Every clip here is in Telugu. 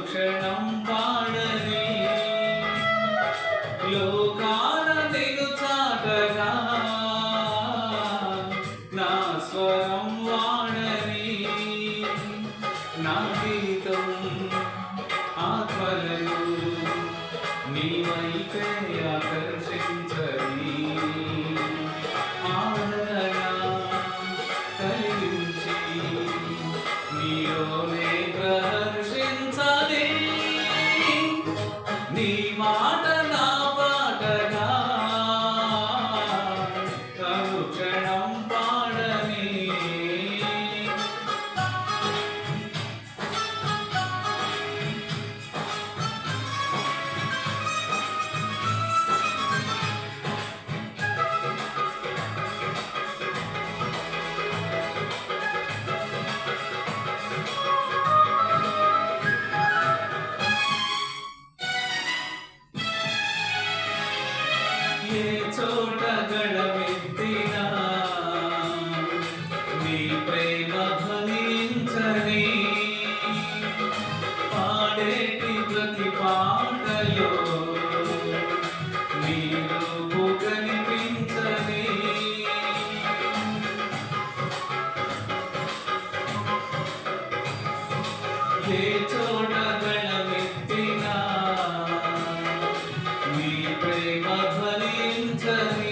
ക്ഷണം ప్రేమ ధ్వనించని పాడేటి ప్రతి పాటలో నీ కనిపించని ఏ చోట గడమెత్తినా నీ ప్రేమ ధ్వనించని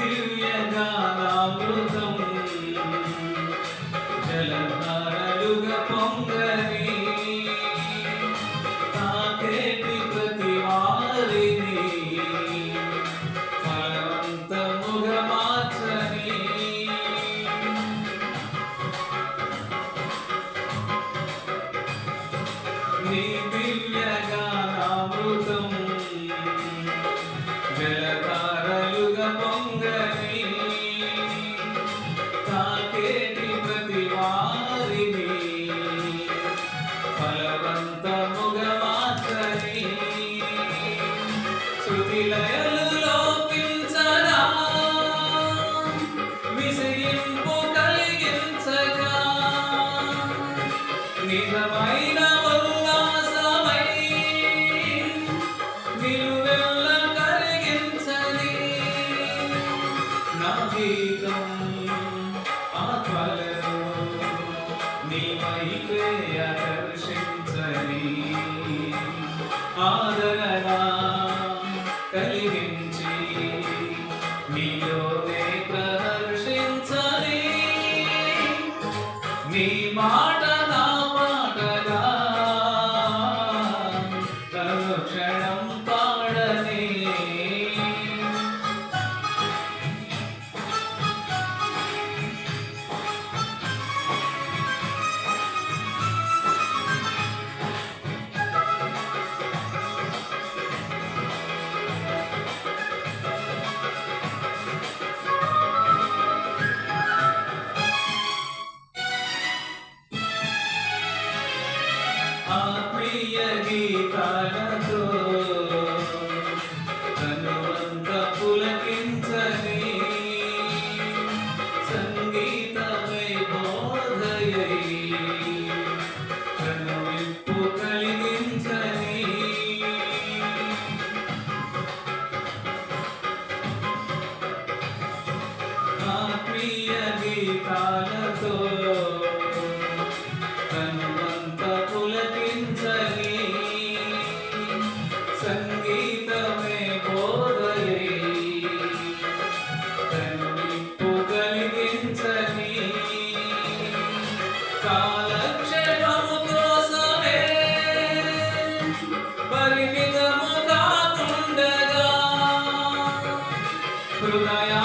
ദിവ്യഗാനാമൃതം ജലധാരലുക പൊങ്കരി താകേപി പ്രതിമാറിനി ഫലവന്ത മുഖമാച്ചനി നീ తాకేటి ప్రతి వారిని ఫలవంతముగా మార్చని శృతిలయలు లోపించరా విసిగింపు కలిగించగా. నిజమైన ఉల్లాసమై నిలువెల్ల ఆదరణ కలిగించి నీలోనే ప్రదర్శించని నీ మాట Prudaya